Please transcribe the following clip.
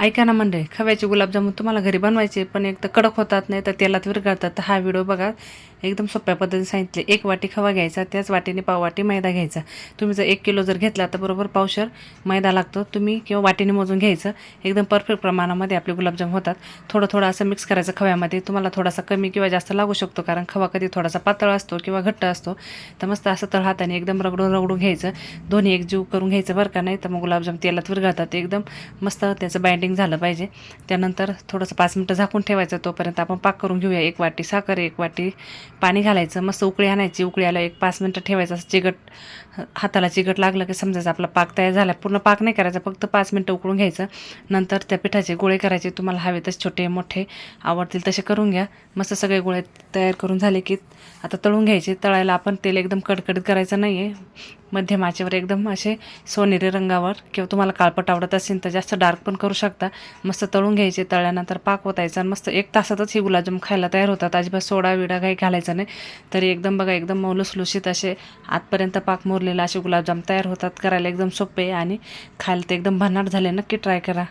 ऐका ना मंडळी खव्याचे गुलाबजामुन तुम्हाला घरी बनवायचे पण एक तर कडक होतात नाही तर तेलात विरघळतात. तर हा व्हिडिओ बघा एकदम सोप्या पद्धतीने सांगितले. एक वाटी खवा घ्यायचा त्याच वाटीने पाव वाटी मैदा घ्यायचा. तुम्ही जर एक किलो जर घेतला तर बरोबर पावशर मैदा लागतो. तुम्ही किंवा वाटीने मोजून घ्यायचं. एकदम परफेक्ट प्रमाणामध्ये आपले गुलाबजाम होतात. थोडं थोडं असं मिक्स करायचं खव्यामध्ये. तुम्हाला थोडासा कमी किंवा जास्त लागू शकतो कारण खवा कधी थोडासा पातळ असतो किंवा घट्ट असतो. तर मस्त असं तर हाताने एकदम रगडून रगडून घ्यायचं. दोन्ही एकजीव करून घ्यायचं बरं का नाही तर मग गुलाबजाम तेलात विरघळतात. एकदम मस्त त्याचं बाइंडिंग झालं पाहिजे. त्यानंतर थोडंसं पाच मिनटं झाकून ठेवायचं. तोपर्यंत आपण पाक करून घेऊया. एक वाटी साखर एक वाटी पाणी घालायचं. मस्त उकळी आणायची. उकळी आला एक पाच मिनटं ठेवायचं. असं चिकट हाताला चिकट लागलं की समजायचं आपला पाक तयार झाला. पूर्ण पाक नाही करायचा. फक्त पाच मिनटं उकळून घ्यायचं. नंतर त्या पिठाचे गोळे करायचे. तुम्हाला हवे तसे छोटे मोठे आवडतील तसे करून घ्या. मस्त सगळे गोळे तयार करून झाले की आता तळून घ्यायचे. तळायला आपण तेल एकदम कडकडीत करायचं नाही आहे मध्यम आचेवर एकदम असे सोनेरी रंगावर किंवा तुम्हाला काळपट आवडत असेल तर जास्त डार्क पण करू शकता. मस्त तळून घ्यायचे तळल्यानंतर पाक होतायचा आणि मस्त एक तासातच ही गुलाबजाम खायला तयार होतात. अजिबात सोडा विडा काही घालायचा नाही. तरी एकदम बघा एकदम मौलुसलुशीत असे आतपर्यंत पाक मोरलेला असे गुलाबजाम तयार होतात. करायला एकदम सोपे आणि खायला ते एकदम भन्नाट झाले. नक्की ट्राय करा.